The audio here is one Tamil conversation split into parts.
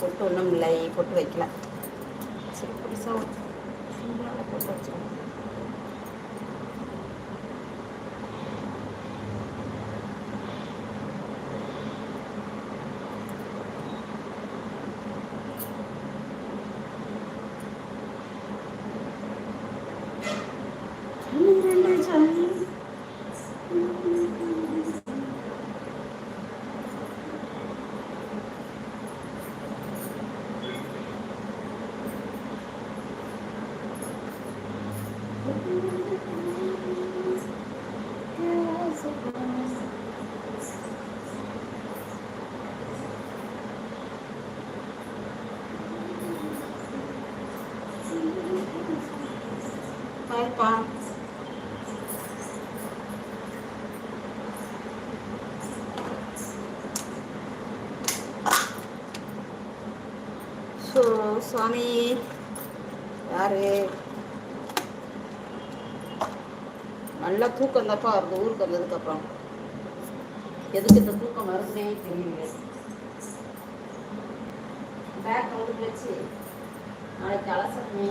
பொட்டு ஒன்றும் இல்லை பொட்டு வைக்கல. சரி புதுசாக சிம்பிளாக பொட்டு வச்சுக்கோங்க பாருப்பா ஸோ சுவாமி. யாரு? நல்லா தூக்கம் தப்பா வருது ஊருக்கு வந்ததுக்கப்புறம் எதுக்கு இந்த தூக்கம் வருதுன்னே தெரியல பேக் வந்து வச்சு நாளைக்கு அலசணுமே.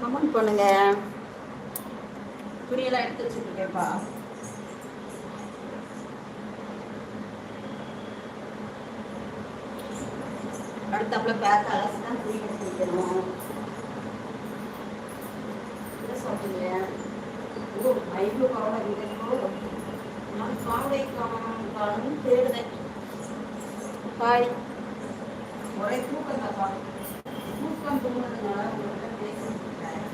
கமெண்ட் பண்ணுங்க. துணியெல்லாம் எடுத்து வச்சுருக்கேன்ப்பா அடுத்தாப்புல பேக் அலசி தான் துணி எடுத்து வைக்கணும் என்ன சொல்றீங்க? ஓ ஐப்ரோ கவலை இருக்கோ? நான் காவடை காணும் தேடுதேன் பாய். ஒரே தூக்கம் தப்பா தூக்கம் தூங்குறதுனால உங்கள்கிட்ட பேசிட்டு இருக்கேன்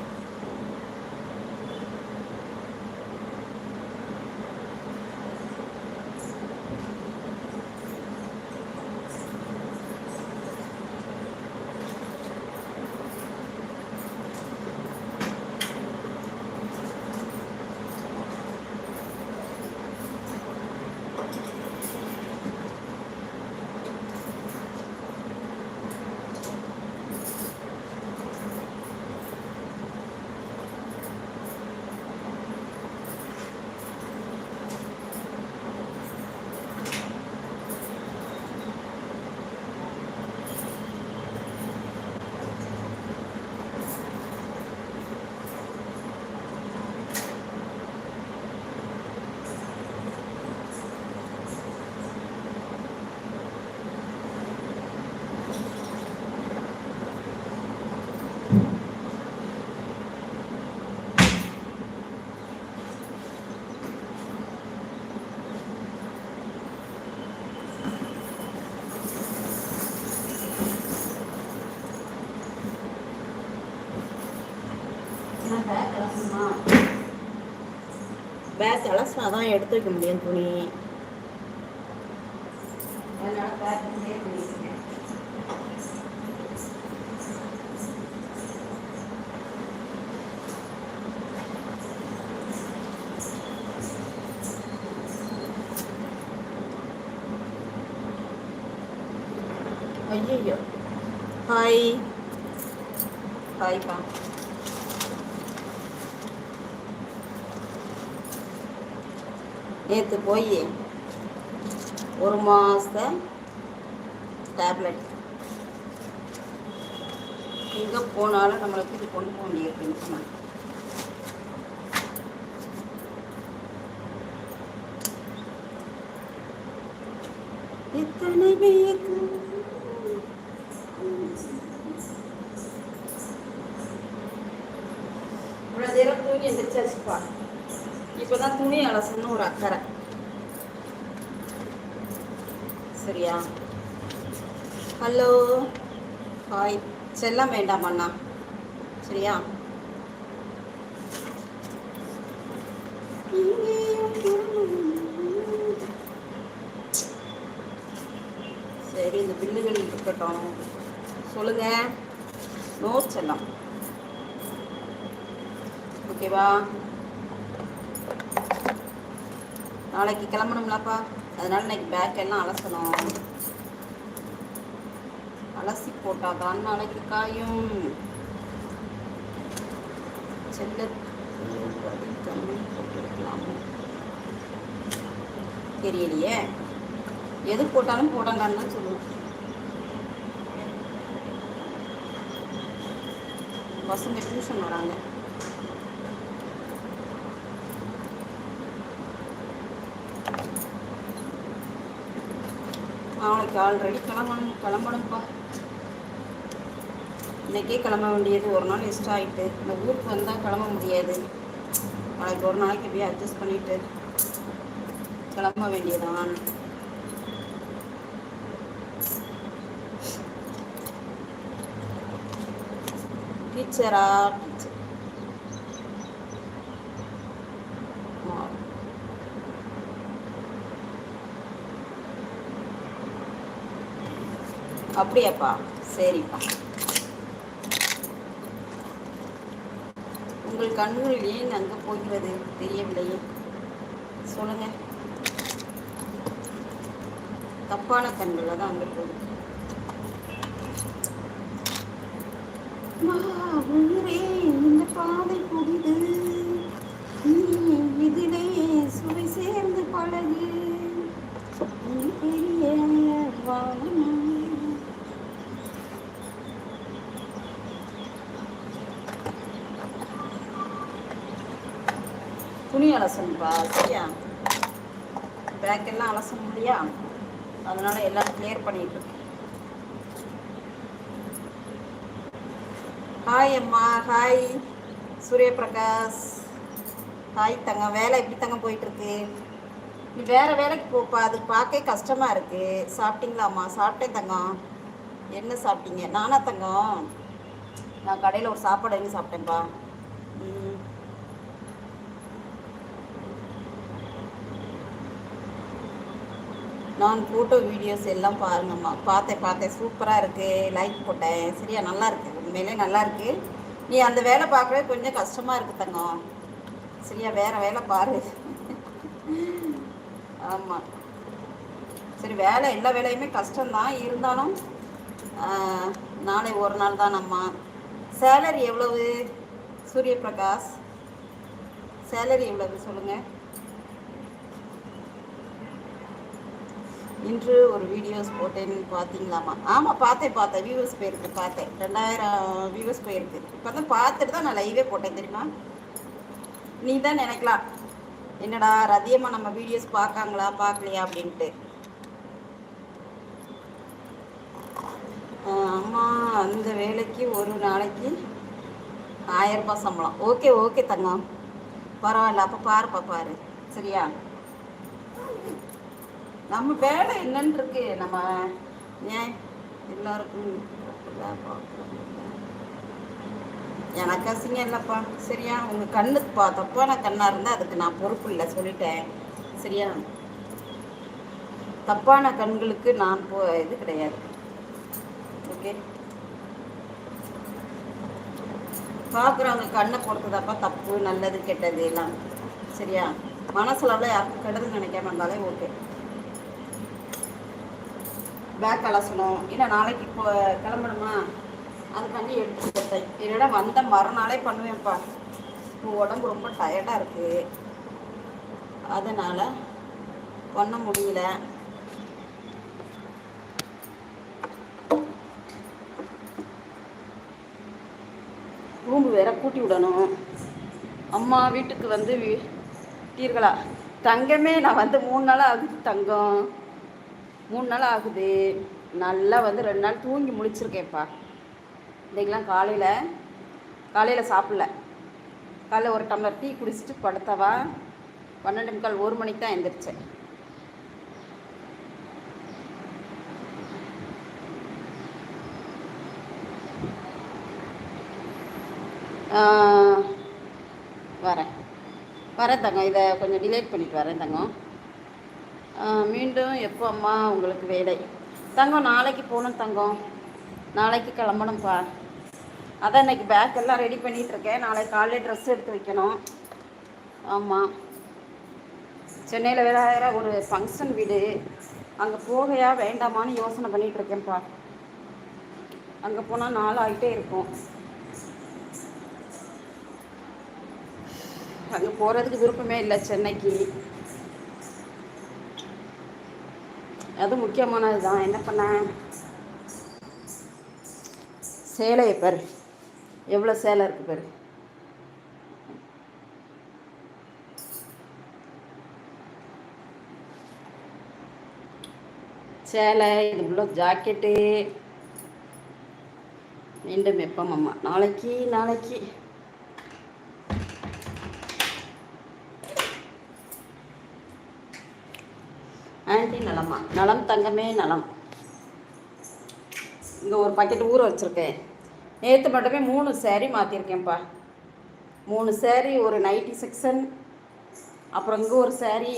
பேக் அலசினா தான் எடுத்து வைக்க முடியும் துணி அதனால பேக் பண்ணியிருக்கேன் ஐயோ ஹாய் ஹாய்ப்பா நேற்று போய் ஒரு மாத டேப்லெட் எங்கே போனாலும் நம்மளுக்கு இது கொண்டு போக வேண்டியிருக்குன்னு எத்தனை பேருக்கு? இவ்வளோ நேரம் தூங்கி எந்திரிச்சாச்சுப்பா இப்போ தான் துணி அலசணும்னு ஒரு அக்கறை. சரியா? ஹலோ ஹாய் செல்லம் வேண்டாம் அண்ணா. சரியா? சரி இந்த பில்லுகள் இருக்கட்டும். சொல்லுங்க. நோட் செல்லம். ஓகேவா நாளைக்கு கிளம்பணுங்களாப்பா அதனால் இன்னைக்கு பேக் எல்லாம் அலசணும்? அலசி போட்டாதான் நாளைக்கு காயும். செல்ல தெரியலையே. எது போட்டாலும் போடலான்னு தான் சொல்லுவோம். பசங்க டியூஷன் வராங்க. நாளைக்கு ஆல்ரெடி கிளம்பணும் கிளம்பணும்ப்பா. இன்றைக்கே கிளம்ப வேண்டியது ஒரு நாள் எக்ஸ்ட்ரா ஆகிட்டு இந்த ஊருக்கு வந்தால் கிளம்ப முடியாது. நாளைக்கு ஒரு நாளைக்கு எப்படியே அட்ஜஸ்ட் பண்ணிவிட்டு கிளம்ப வேண்டியதான் டீச்சரா டீச்சர் அப்படியாப்பா? சரிப்பா. உங்கள் கண்கள் ஏன் அங்கே போகிறது? தெரியவில்லையே. சொல்லுங்க. தப்பான கண்கள் தான் அங்கே போகுது. உயிரே இந்த பாதை புதிது. நீ இதிலேயே சுவை சேர்ந்து பழகு. பெரிய வானம் துணி அலசணும்ப்பா சரியா? பேக் எல்லாம் அலச முடியா அதனால எல்லாம் கிளியர் பண்ணிட்டு ஹாய் அம்மா ஹாய் சூரியபிரகாஷ். ஹாய் தங்க வேலை எப்படி தங்க போயிட்டுருக்கு நீ வேறு வேலைக்கு போப்பா அது பார்க்க கஷ்டமாக இருக்கு. சாப்பிட்டீங்களாம்மா? சாப்பிட்டேன் தங்கம். என்ன சாப்பிட்டீங்க? நானா தங்கம்? நான் கடையில் ஒரு சாப்பாடு வாங்கி சாப்பிட்டேன்ப்பா நான் ஃபோட்டோ வீடியோஸ் எல்லாம் பாருங்கம்மா. பார்த்தேன் பார்த்தேன். சூப்பராக இருக்குது லைக் போட்டேன். சரியா? நல்லா இருக்குது உண்மையிலே நல்லா இருக்குது நீ அந்த வேலை பார்க்கவே கொஞ்சம் கஷ்டமாக இருக்குது தங்கம் சரியா? வேறு வேலை பாரு. ஆமாம் சரி வேலை எல்லா வேலையுமே கஷ்டம்தான். இருந்தாலும் நாளை ஒரு நாள் தான் அம்மா. சேலரி எவ்வளவு? சூரிய பிரகாஷ் சேலரி எவ்வளவு சொல்லுங்கள் இன்று ஒரு வீடியோஸ் போட்டேன்னு பார்த்தீங்களாமா? ஆமாம் பார்த்தேன் பார்த்தேன். வியூவர்ஸ் போயிருக்கு பார்த்தேன். ரெண்டாயிரம் வியூவர்ஸ் போயிருக்கு. இப்போ தான் பார்த்துட்டு தான் நான் லைவே போட்டேன் தெரியுமா? நீ தான் நினைக்கலாம். என்னடா ரதியமாக நம்ம வீடியோஸ் பார்க்காங்களா பார்க்கலையா அப்படின்ட்டு. அம்மா அந்த வேலைக்கு ஒரு நாளைக்கு ஆயிரம் ரூபாய் சம்பளம். ஓகே ஓகே தங்கம். பரவாயில்ல அப்போ பாருப்பா பாரு. சரியா? நம்ம வேலை என்னன்னு இருக்கு. நம்ம ஏன் எல்லாருக்கும் எனக்கு அசிங்கம் இல்லைப்பா. சரியா? உங்கள் கண்ணுப்பா தப்பான கண்ணாக இருந்தால் அதுக்கு நான் பொறுப்பு இல்லை. சொல்லிட்டேன். சரியா? தப்பான கண்களுக்கு நான் போ இது கிடையாது. ஓகே? பார்க்குறவங்க கண்ணை பொறுத்ததாப்பா தப்பு நல்லது கெட்டது எல்லாம். சரியா? மனசுல யாருக்கும் கெடுதல் நினைக்காம இருந்தாலே ஓகே. பேக் அலசணும் இல்லை நாளைக்கு இப்போ கிளம்பணுமா? அதுக்காண்டி எடுத்து கொடுத்தேன். என்னடா வந்த மறுநாளே பண்ணுவேன்ப்பா. இப்போ உடம்பு ரொம்ப டயர்டாக இருக்குது அதனால் பண்ண முடியல. ரூம்பு வேற கூட்டி விடணும். அம்மா வீட்டுக்கு வந்து வீட்டீர்களா தங்கமே நான் வந்து மூணு நாளாக ஆகுது தங்கம். மூணு நாள் ஆகுது. நல்லா வந்து ரெண்டு நாள் தூங்கி முழிச்சிருக்கேன்ப்பா. இன்றைக்கெலாம் காலையில் காலையில் சாப்பிடல. காலையில் ஒரு டம்ளர் டீ குடிச்சிட்டு படுத்தவா? பன்னெண்டு முக்கால் ஒரு மணிக்கு தான் எழுந்திரிச்சேன் வரேன். வரேன் தங்கம். இதை கொஞ்சம் டிலேட் பண்ணிட்டு வரேன் தங்கம். மீண்டும் எப்போ அம்மா உங்களுக்கு வேலை? தங்கம் நாளைக்கு போகணும் தங்கம். நாளைக்கு கிளம்பணும்ப்பா அதான் இன்னைக்கு பேக் எல்லாம் ரெடி பண்ணிகிட்ருக்கேன் நாளைக்கு காலையில் ட்ரெஸ் எடுத்து வைக்கணும். ஆமாம் சென்னையில் வேற ஒரு ஃபங்க்ஷன் வீடு. அங்கே போகையா வேண்டாமான்னு யோசனை பண்ணிகிட்ருக்கேன்ப்பா அங்கே போனால் நாள் ஆகிட்டே இருக்கும். அங்கே போகிறதுக்கு விருப்பமே இல்லை சென்னைக்கு. அது முக்கியமானது தான் என்ன பண்ண? சேலையை பாரு. எவ்வளோ சேலை இருக்குது பாரு. சேலை இது இவ்வளோ ஜாக்கெட்டு. மீண்டும் வெப்பம் அம்மா. நாளைக்கு நாளைக்கு. ஆன்டி நலமா. நலம் தங்கமே நலம். இங்கே ஒரு பாக்கெட் ஊற வச்சுருக்கேன். நேற்று மட்டுமே மூணு சேரீ மாற்றிருக்கேன்ப்பா மூணு சேரீ ஒரு நைட்டி செக்ஷன் அப்புறம் இங்கே ஒரு சேரீ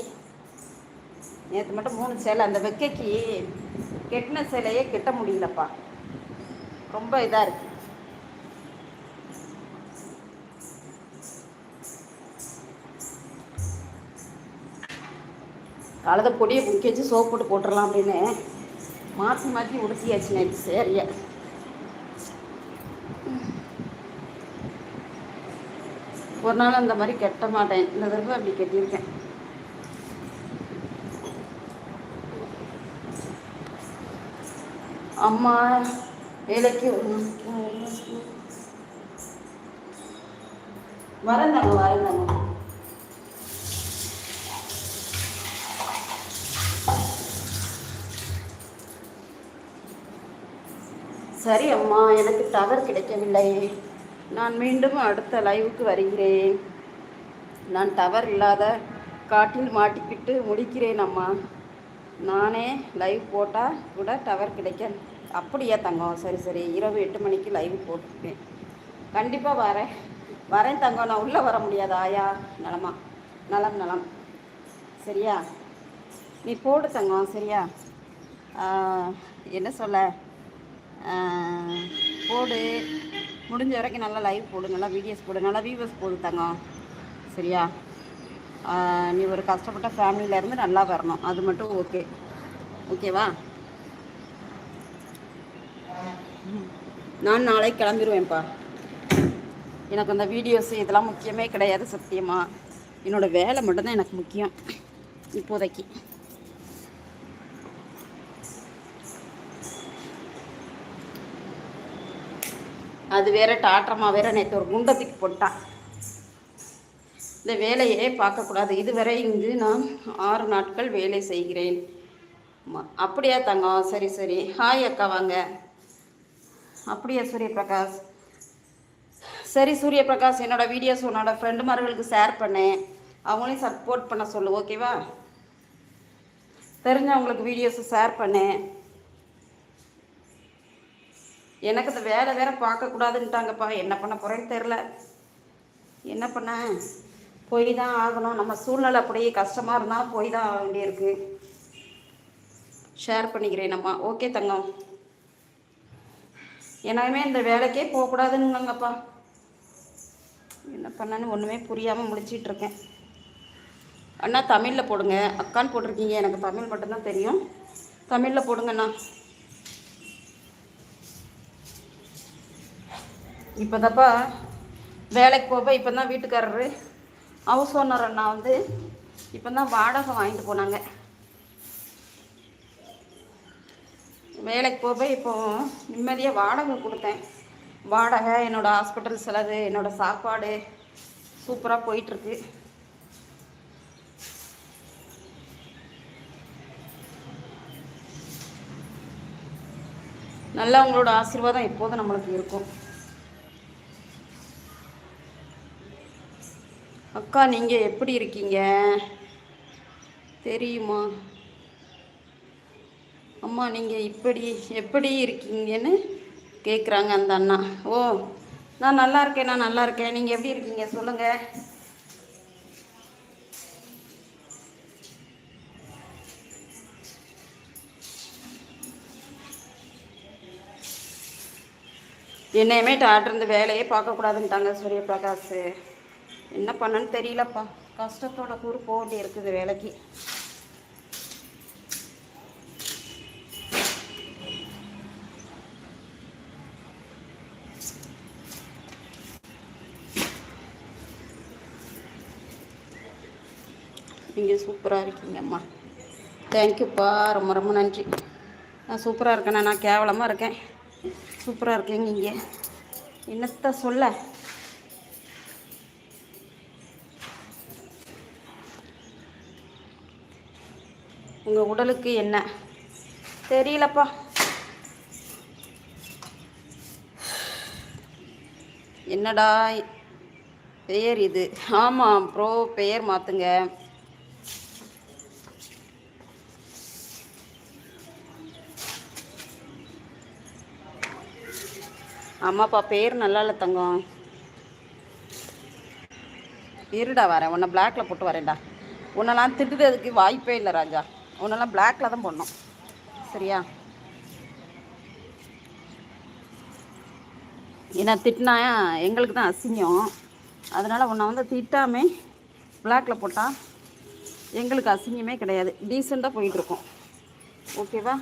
நேற்று மட்டும் மூணு சேலை. அந்த வெக்கைக்கு கெட்டின சேலையே கெட்ட முடியலப்பா. ரொம்ப இதாக இருக்குது கலத பொடியை முக்கி வச்சு சோப் போட்டு போட்டுடலாம் அப்படின்னு மாற்றி மாற்றி உடுத்தியாச்சு நேற்று சரியா? ஒரு நாள் அந்த மாதிரி கெட்ட மாட்டேன். இந்த தடவை அப்படி கெட்டியிருக்கேன். அம்மா வேலைக்கு வரந்தாங்க வரந்தாங்க சரி அம்மா எனக்கு டவர் கிடைக்கவில்லை. நான் மீண்டும் அடுத்த லைவுக்கு வருகிறேன். நான் டவர் இல்லாத காட்டில் மாட்டிக்கிட்டு முடிக்கிறேன் அம்மா. நானே லைவ் போட்டால் கூட டவர் கிடைக்க அப்படியா தங்கம்? சரி சரி. இரவு எட்டு மணிக்கு லைவ் போட்டிருக்கேன் கண்டிப்பாக வரேன். வரேன் தங்கம். நான் உள்ளே வர முடியாது. ஆயா நலமா? நலம் நலம். சரியா? நீ போடு தங்கம். சரியா? என்ன சொல்ல? போடு. முடிஞ்ச வரைக்கும் நல்லா லைவ் போடு நல்லா வீடியோஸ் போடு நல்லா வியூவர்ஸ் போடு தங்க சரியா? நீ ஒரு கஷ்டப்பட்ட ஃபேமிலியிலேருந்து நல்லா வரணும். அது மட்டும் ஓகே ஓகேவா நான் நாளைக்கு கிளம்பிடுவேன்ப்பா எனக்கு அந்த வீடியோஸ் இதெல்லாம் முக்கியமே கிடையாது சத்தியமாக என்னோடய வேலை மட்டும்தான் எனக்கு முக்கியம் இப்போதைக்கு. அது வேற டாட்டமா வேற நேற்று ஒரு குண்டத்துக்கு போட்டான். இந்த வேலையே பார்க்கக்கூடாது. இதுவரை இங்கு நான் ஆறு நாட்கள் வேலை செய்கிறேன். அப்படியா தங்கம் சரி சரி. ஹாய் அக்கா வாங்க. அப்படியா சூரியபிரகாஷ்? சரி சூரியபிரகாஷ் என்னோடய வீடியோஸ் உன்னோட ஃப்ரெண்டுமார்களுக்கு ஷேர் பண்ணேன் அவங்களையும் சப்போர்ட் பண்ண சொல்லு ஓகேவா தெரிஞ்சவங்களுக்கு வீடியோஸை ஷேர் பண்ணேன் எனக்கு இந்த வேலை வேற பார்க்கக்கூடாதுன்ட்டாங்கப்பா என்ன பண்ண போகிறேன்னு தெரில என்ன பண்ண? போய் தான் ஆகணும். நம்ம சூழ்நிலை அப்படியே கஷ்டமாக இருந்தாலும் போய் தான் ஆக வேண்டியிருக்கு. ஷேர் பண்ணிக்கிறேன் நம்ம ஓகே தங்கம். எனக்குமே இந்த வேலைக்கே போகக்கூடாதுன்னுங்கப்பா என்ன பண்ணனு ஒன்றுமே புரியாமல் முடிச்சிட்டு இருக்கேன். அண்ணா தமிழில் போடுங்க. அக்கான்னு போட்டிருக்கீங்க. எனக்கு தமிழ் மட்டும்தான் தெரியும். தமிழில் போடுங்கண்ணா. இப்போ தப்பா வேலைக்கு போக இப்போ தான் வீட்டுக்காரரு. ஹவுஸ் ஓனர் அண்ணா வந்து இப்போ தான் வாடகை வாங்கிட்டு போனாங்க. வேலைக்கு போக இப்போ நிம்மதியாக வாடகை கொடுத்தேன். வாடகை என்னோடய ஹாஸ்பிட்டல் செலவு என்னோடய சாப்பாடு. சூப்பராக போயிட்டுருக்கு. நல்லா உங்களோட ஆசீர்வாதம் எப்போதும் நம்மளுக்கு இருக்கும். அக்கா நீங்கள் எப்படி இருக்கீங்க? தெரியுமா? அம்மா நீங்கள் இப்படி எப்படி இருக்கீங்கன்னு கேட்குறாங்க அந்த அண்ணா. ஓ நான் நல்லா இருக்கேன் நான் நல்லா இருக்கேன். நீங்கள் எப்படி இருக்கீங்க? சொல்லுங்கள் என்னையுமே டாக்டர் இந்த வேலையே பார்க்கக்கூடாதுன்ட்டாங்க சூரியபிரகாஷ். என்ன பண்ணன்னு தெரியலப்பா. கஷ்டத்தோட கூறு போக வேண்டி இருக்குது வேலைக்கு. நீங்கள் சூப்பராக இருக்கீங்கம்மா. தேங்க்யூப்பா. ரொம்ப ரொம்ப நன்றி. நான் சூப்பராக இருக்கேண்ணா நான் கேவலமாக இருக்கேன். சூப்பராக இருக்கேங்க இங்கே என்னத்த சொல்ல? உங்கள் உடலுக்கு என்ன? தெரியலப்பா. என்னடா பெயர் இது? ஆமாம் ப்ரோ பெயர் மாற்றுங்க ஆமாப்பா பேர் நல்லா இல்லை தங்கம். இருடா வரேன் உன்னை பிளாக்ல போட்டு வரேன்டா. உன்னெல்லாம் திட்டுறதுக்கு வாய்ப்பே இல்லை ராஜா. உன்னெல்லாம் பிளாக்கில் தான் போடணும். சரியா? ஏன்னா திட்டினா எங்களுக்கு தான் அசிங்கம். அதனால் உன்னை வந்து திட்டாமே பிளாக்கில் போட்டால் எங்களுக்கு அசிங்கமே கிடையாது. டீசெண்டாக போயிட்டுருக்கோம் ஓகேவா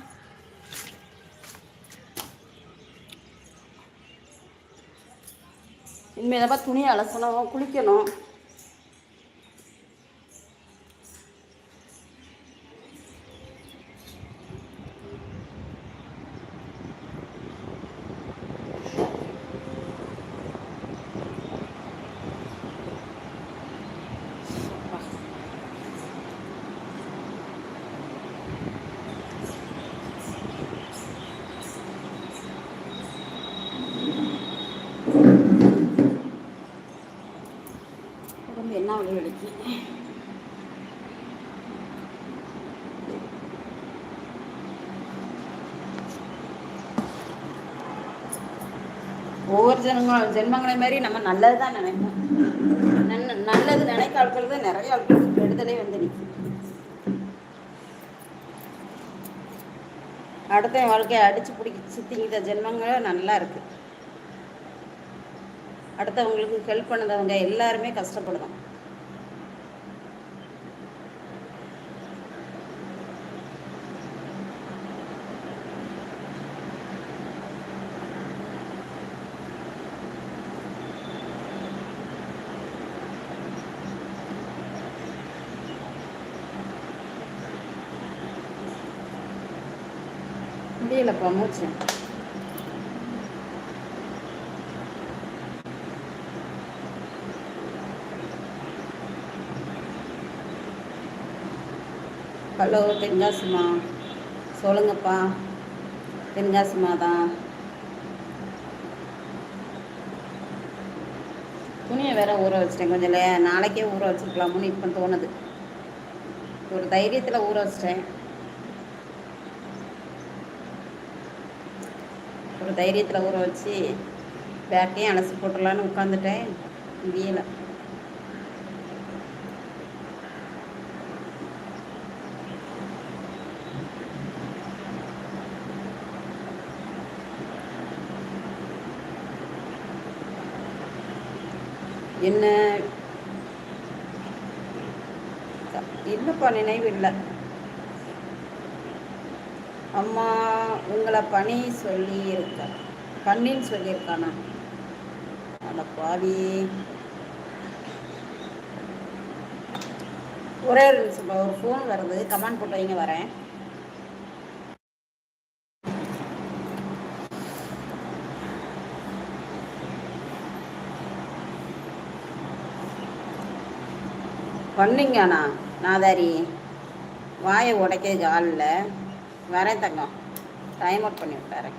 இனிமேல் தான் துணியை அலசணும் குளிக்கணும் உடம்பு என்ன வலி வலிக்கு ஒவ்வொரு ஜென்ம ஜென்மங்களை மாதிரி நம்ம நல்லது தான் நினைப்போம் நல்லது நினைக்க ஆட்கள் தான் நிறைய ஆட்களுக்கு கெடுதலே வந்து நிற்கும் அடுத்த வாழ்க்கையை அடிச்சு பிடிச்சி திங்கிற ஜென்மங்களும் நல்லா இருக்கு. அடுத்தவங்களுக்கு ஹெல்ப் பண்ணதவங்க எல்லாருமே கஷ்டப்படுதான். முடியலப்பா மூச்சு ஹலோ தென்காசிமா சொல்லுங்கப்பா. தென்காசிமா தான் துணியை வேற ஊற வச்சிட்டேன் கொஞ்சம் நாளைக்கே ஊற வச்சுருக்கலாமுன்னு இப்போ தோணுது. ஒரு தைரியத்தில் ஊற வச்சிட்டேன். ஒரு தைரியத்தில் ஊற வச்சு பேட்டையும் அலசி போட்டுடலான்னு உட்காந்துட்டேன் முடியலை என்ன? இல்லைப்பா நினைவு இல்லை. அம்மா உங்களை பணி சொல்லி இருக்க பண்ணின்னு சொல்லியிருக்கானா? அந்த பாவி. ஒரே ஒரு நிமிஷம் ஒரு ஃபோன் வருது. கமெண்ட் போட்டு வைங்க வரேன். பண்ணிங்கண்ணா நாதாரி வாயை உடைக்கிறதுக்கு ஆள் இல்லை வரேன் தங்கம். டைம் அவுட் பண்ணி விட்டாரு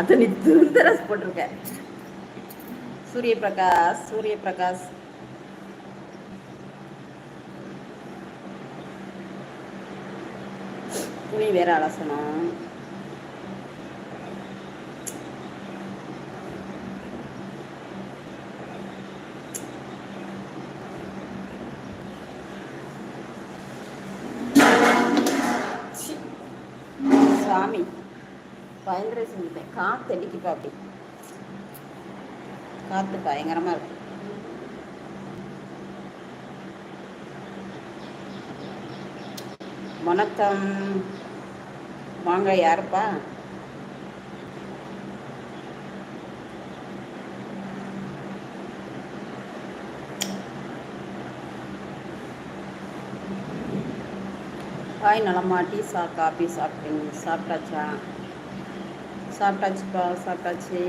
அது நீ திருந்தரஸ் போட்டிருக்க. சூரிய பிரகாஷ் சூரிய பிரகாஷ் துணி வேற அலசணும். ராத்திரி செஞ்சுப்பேன் காற்று அடிக்குப்பா அப்படி காற்று பயங்கரமாக இருக்கும் வணக்கம். வாங்க யாருப்பா? காய் நலமா? டீ சா காபி சாப்பிட்டேன் சாப்பிட்டாச்சா? சாப்பிட்டாச்சுப்பா சாப்பிட்டாச்சு.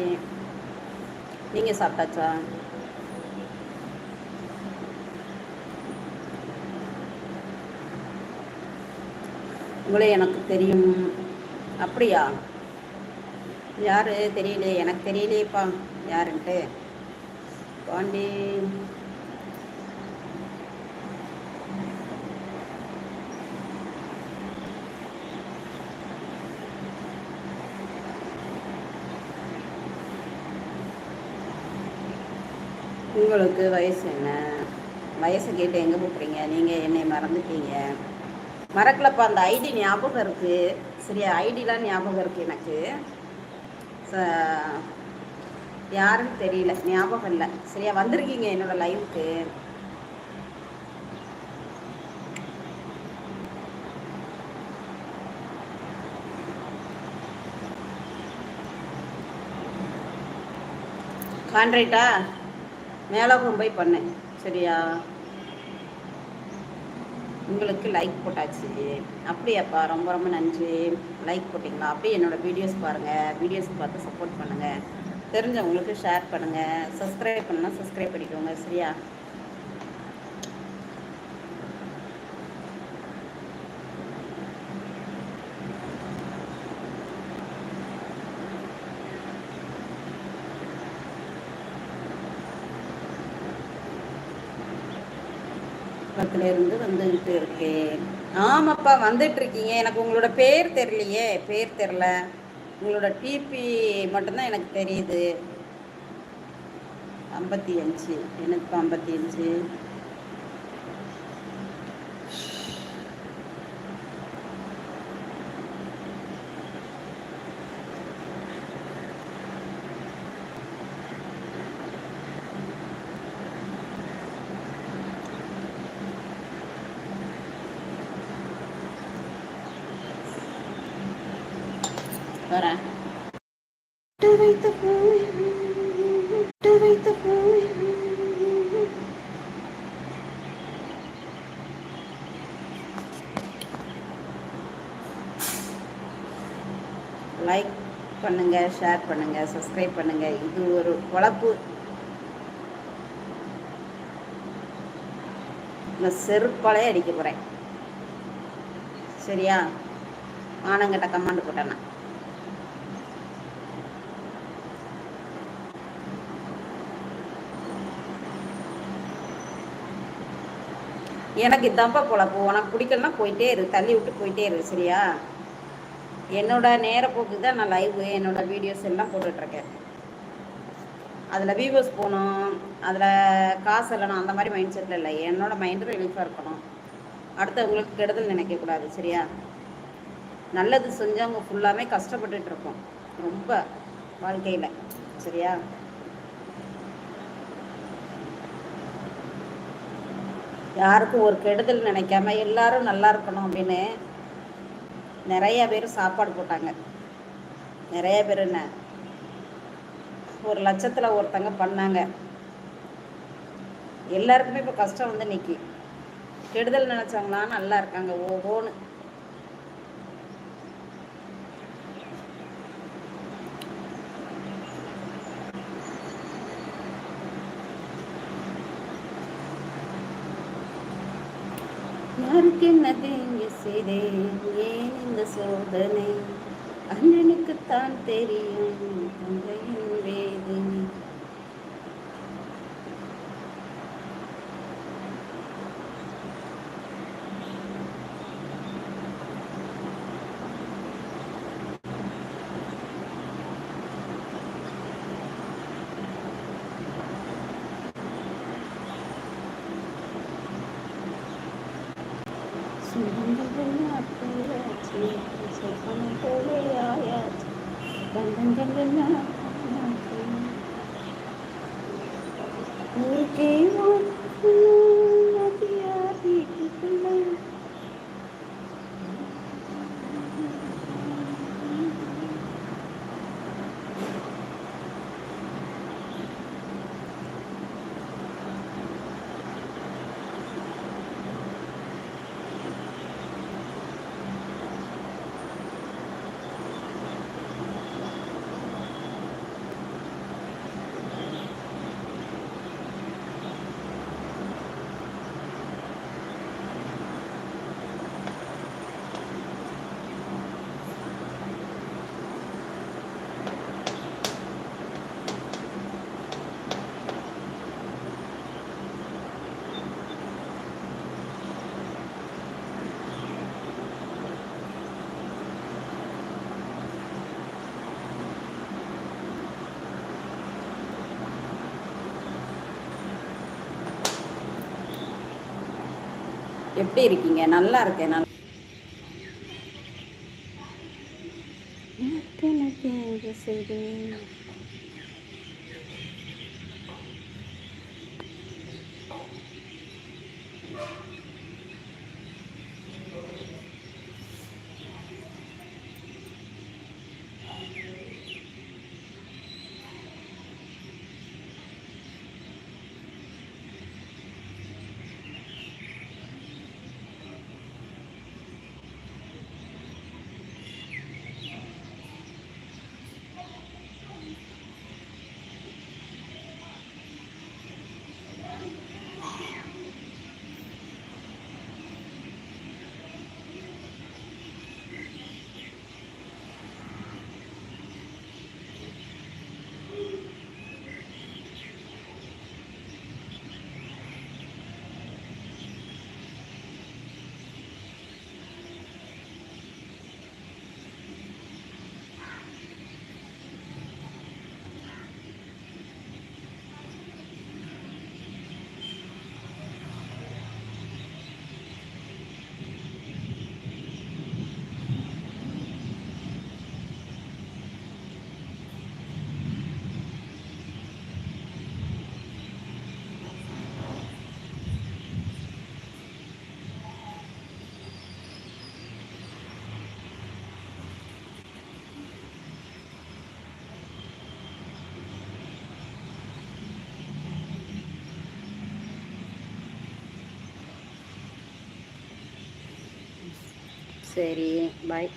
நீங்கள் சாப்பிட்டாச்சா? உங்களே எனக்கு தெரியும். அப்படியா? யார்? தெரியலையே. எனக்கு தெரியலையேப்பா. யாருன்ட்டு? பாண்டி. உங்களுக்கு வயசு என்ன? வயசை கேட்டு எங்கே போட்டுறீங்க நீங்கள் என்னை மறந்துட்டீங்க. மறக்கலப்பா அந்த ஐடி ஞாபகம் இருக்குது சரியா ஐடிலாம் ஞாபகம் இருக்குது எனக்கு. யாருன்னு தெரியல ஞாபகம் இல்லை. சரியா வந்திருக்கீங்க என்னோட லைஃப்க்கு கான்ட்ரேட்டா? மேலாகவும் போய் பண்ணேன். சரியா? உங்களுக்கு லைக் போட்டாச்சு. அப்படியாப்பா ரொம்ப ரொம்ப நன்றி. லைக் போட்டிங்களா? அப்படியே என்னோடய வீடியோஸ் பாருங்கள் வீடியோஸ் பார்த்து சப்போர்ட் பண்ணுங்கள் தெரிஞ்சவங்களுக்கு ஷேர் பண்ணுங்கள் சப்ஸ்கிரைப் பண்ணால் சப்ஸ்கிரைப் பண்ணிக்கோங்க. சரியா? இருந்து வந்துகிட்டு இருக்கேன் ஆமாப்பா வந்துட்டு இருக்கீங்க எனக்கு உங்களோட பேர் தெரியலையே. பேர் தெரில உங்களோட டிபி மட்டும்தான் எனக்கு தெரியுது. ஐம்பத்தி அஞ்சு. எனக்கு ஐம்பத்தி அஞ்சு. லைக் பண்ணுங்க ஷேர் பண்ணுங்க சப்ஸ்கிரைப் பண்ணுங்க. இது ஒரு குழப்பு நான் செருப்பாலே அடிக்க போறேன். சரியா? ஆனங்கிட்ட கமாண்டு போட்டேன்னா எனக்கு இதான்ப்பா பொழப்பு. உனக்கு பிடிக்கலன்னா போயிட்டே இரு. தள்ளி விட்டு போயிட்டே இரு. சரியா? என்னோட நேரப்போக்கு தான் நான் லைவ் என்னோட வீடியோஸ் எல்லாம் போட்டுட்ருக்கேன். அதில் வியூவர்ஸ் போகணும் அதில் காசு இல்லைனா அந்த மாதிரி மைண்ட் செட்டில் இல்லை. என்னோடய மைண்டு ரிலீஃபாக இருக்கணும். அடுத்தவங்களுக்கு கெடுதல் நினைக்கக்கூடாது சரியா? நல்லது செஞ்சவங்க ஃபுல்லாமே கஷ்டப்பட்டுட்டு இருக்கோம் ரொம்ப வாழ்க்கையில் சரியா? யாருக்கும் ஒரு கெடுதல் நினைக்காம எல்லாரும் நல்லா இருக்கணும் அப்படின்னு நிறைய பேர் சாப்பாடு போட்டாங்க. நிறைய பேர் என்ன? ஒரு லட்சத்தில் ஒருத்தங்க பண்ணாங்க. எல்லாருக்குமே இப்போ கஷ்டம் வந்து நிற்கி கெடுதல் நினச்சாங்களா நல்லா இருக்காங்க ஓஹோன்னு. யாருக்கு என்னது? செய்தேன் ஏன் இந்த சோதனை? அண்ணனுக்குத்தான் தெரியும் தந்தையின் வேதனை. ஊருக்கே எப்படி இருக்கீங்க? நல்லா இருக்கேன். நல்லா எனக்கு எனக்கு என்று செய்தேன். சரி பாய்